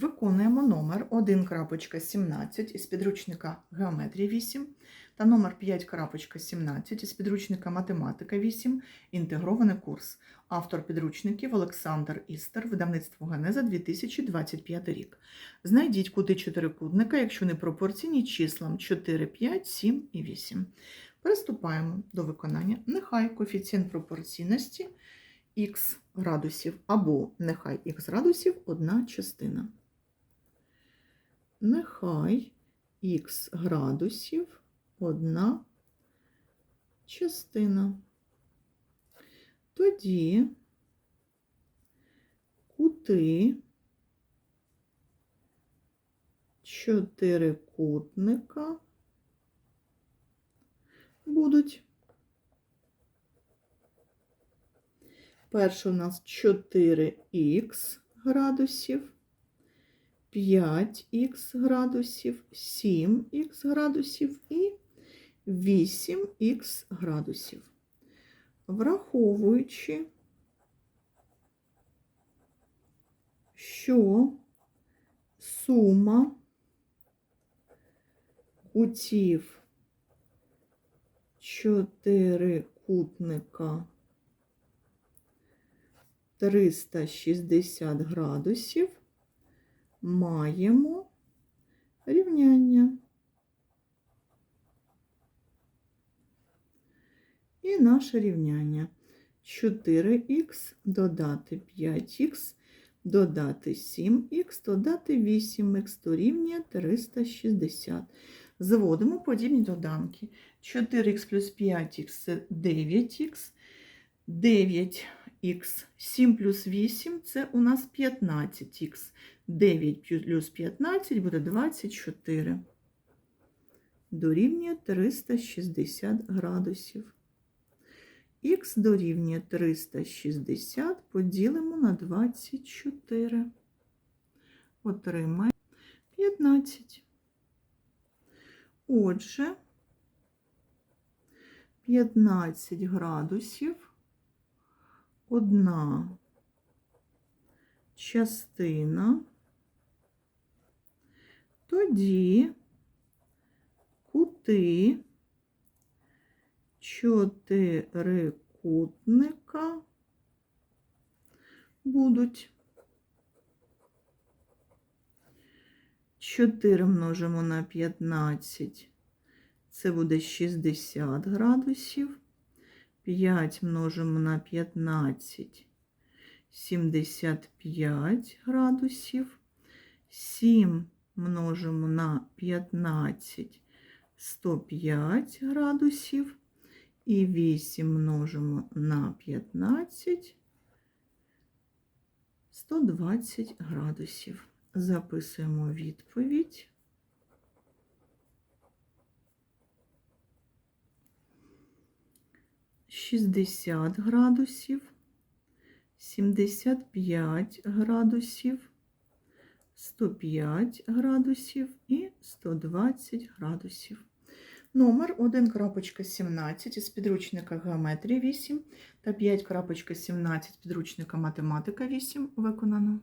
Виконуємо номер 1.17 із підручника Геометрія 8 та номер 5.17 із підручника Математика 8. Інтегрований курс. Автор підручників Олександр Істер, видавництво Генеза 2025 рік. Знайдіть кути чотирикутника, якщо не пропорційні числам 4, 5, 7 і 8. Приступаємо до виконання. Нехай коефіцієнт пропорційності х градусів або нехай х градусів одна частина. Нехай х градусів одна частина. Тоді кути чотирикутника будуть. Перше у нас 4х градусів, 5х градусів, 7х градусів і 8х градусів. Враховуючи, що сума кутів чотирикутника 360 градусів маємо рівняння. І наше рівняння 4х додати 5х, додати 7х, додати 8х дорівнює 360. Зводимо подібні доданки. 4х плюс 5х це 9х, 9 х 7 плюс 8 це у нас 15х. 9 плюс 15 буде 24. Дорівнює 360 градусів. Х дорівнює 360 поділимо на 24. Отримаємо 15. Отже, 15 градусів одна частина, тоді кути чотирикутника будуть. 4 множимо на 15, це буде 60 градусів. 5 множимо на 15, 75 градусів. 7 множимо на 15, 105 градусів. І 8 множимо на 15, 120 градусів. Записуємо відповідь. Шістдесят градусів, сімдесят п'ять градусів, сто п'ять градусів і сто двадцять градусів. Номер 1.17 із підручника Геометрія 8 та 5.17 підручника Математика 8 виконано.